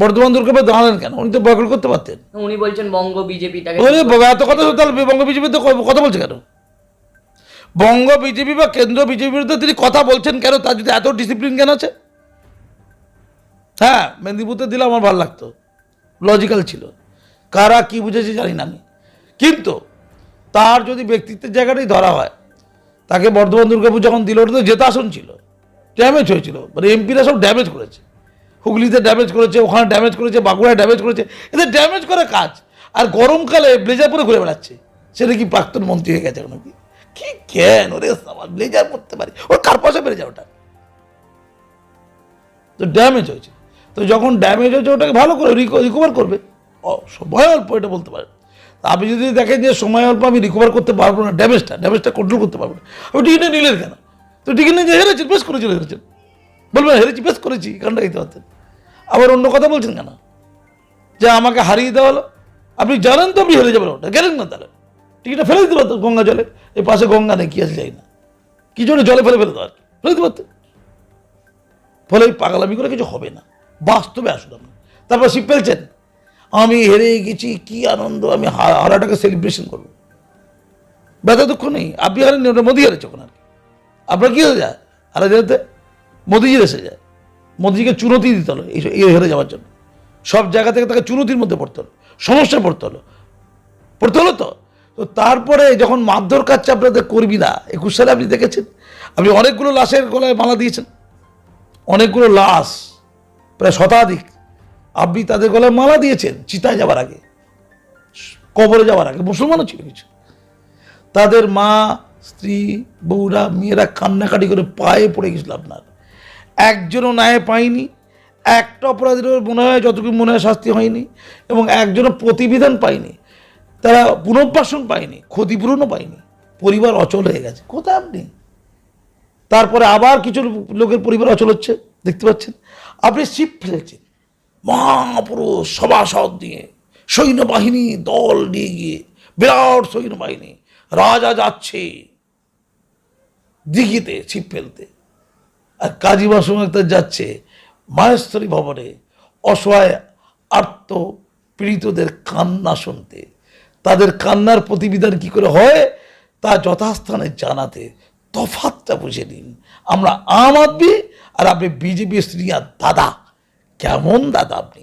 বর্ধমান দুর্গাপুরে দাঁড়ালেন কেন? উনি তো বয়কট করতে পারতেন। উনি বলছেন বঙ্গ ওরে এত কথা তাহলে বঙ্গ বিজেপি তো কথা বলছে কেন? বঙ্গ বিজেপি বা কেন্দ্র বিজেপির বিরুদ্ধে তিনি কথা বলছেন কেন? তার যদি এত ডিসিপ্লিন কেন আছে? হ্যাঁ মেদিনীপুরতে দিলে আমার ভালো লাগতো। লজিক্যাল ছিল। কারা কি বুঝেছে জানি না আমি। কিন্তু তার যদি ব্যক্তিত্বের জায়গাটাই ধরা হয় তাকে বর্ধমান দুর্গাপুর যখন দিল ওটা তো জেতা আসন ছিল। ড্যামেজ হয়েছিল। মানে এমপিরা সব ড্যামেজ করেছে। হুগলিতে ড্যামেজ করেছে, ওখানে ড্যামেজ করেছে, বাঁকুড়ায় ড্যামেজ করেছে। এদের ড্যামেজ করে কাজ। আর গরমকালে ব্লেজার পরে ঘুরে বেড়াচ্ছে। সেটা কি প্রাক্তন মন্ত্রী হয়ে গেছে নাকি? কি কেন ওরে সামাল ব্লেজার পরতে পারি। ওর কার পয়সা বেড়ে যায় ওটা? তো ড্যামেজ হয়েছে। তো যখন ড্যামেজ হয়েছে, ওটাকে ভালো করে রিকভার করবে। সময় অল্প এটা বলতে পারেন আপনি যদি দেখেন যে সময় অল্প আমি রিকভার করতে পারব না ড্যামেজটা ড্যামেজটা কন্ট্রোল করতে পারব না। আপনি টিকিটটা নিলেন কেন? তো টিকিট নিয়ে হেরেছেন বেশ করে হেরেছেন। বলবেন, হেরেছি বেশ করেছি গানটা গাইতে পারতেন। আবার অন্য কথা বলছেন কেন? যে আমাকে হারিয়ে দেওয়া হলো। আপনি জানেন তো, আপনি হেরে যাবেন ওটা। গেলেন না তাহলে। টিকিটটা ফেলে দিতে পারতো গঙ্গা জলে। এই পাশে গঙ্গা নেই, কি আছে যাই না। কি জন্য জলে ফেলে ফেলে দেওয়া আর কি? ফেলে দিতে পারতো ফলে এই পাগলামি করে কিছু হবে না। বাস্তবে আসুন আপনি। তারপর শিব ফেলছেন। আমি হেরে গেছি, কি আনন্দ, আমি হারাটাকে সেলিব্রেশন করব। ব্যথা দুঃখ নেই। আপনি হারেন ওটা মোদি হারেছে ওখানে আর কি। আপনার কী হয়ে যায়? হারা যেতে মোদিজির এসে যায়। মোদিজিকে চুনতি দিতে হলো এই হেরে যাওয়ার জন্য। সব জায়গা থেকে তাকে চুনতির মধ্যে পড়তে হলো, সমস্যায় পড়তে হলো। পড়তে হলো তো? তো তারপরে যখন মারধর কাটছে আপনাদের কর্মীরা, একুশ সালে আপনি দেখেছেন? আপনি অনেকগুলো লাশের গলায় মালা দিয়েছেন। অনেকগুলো লাশ, প্রায় শতাধিক। আপনি তাদের গলায় মালা দিয়েছেন চিতায় যাওয়ার আগে, কবরে যাওয়ার আগে, মুসলমানও ছিল কিছু। তাদের মা, স্ত্রী, বউরা, মেয়েরা কান্নাকাটি করে পায়ে পড়ে গেছিল আপনার। একজনও ন্যায় পায়নি, একটা অপরাধীর মনে হয় যতটুকু মনে হয় শাস্তি হয়নি, এবং একজনও প্রতিবিধান পায়নি, তারা পুনর্বাসন পায়নি, ক্ষতিপূরণও পায়নি, পরিবার অচল হয়ে গেছে, কোথায় আপনি? তারপরে আবার কিছু লোকের পরিবার অচল হচ্ছে, দেখতে পাচ্ছেন, আপনি শিপ ফেলেছেন, মহাপুরুষ সভাসদ নিয়ে সৈন্যবাহিনী দল নিয়ে গিয়ে, বিরাট সৈন্যবাহিনী, রাজা যাচ্ছে, দিঘিতে ছিপ ফেলতে। আর কাজী বাসুমাক্তার যাচ্ছে মাহেশ্বরী ভবনে অসহায় আর্ত পীড়িতদের কান্না শুনতে। তাদের কান্নার প্রতিবিধান কি করে হয়? তা যথাস্থানে জানাতে তফাতটা বুঝে নিন। আমরা আম আদমি আর আপনি বিজেপি স্ত্রী আর দাদা। কেমন দাদা আপনি?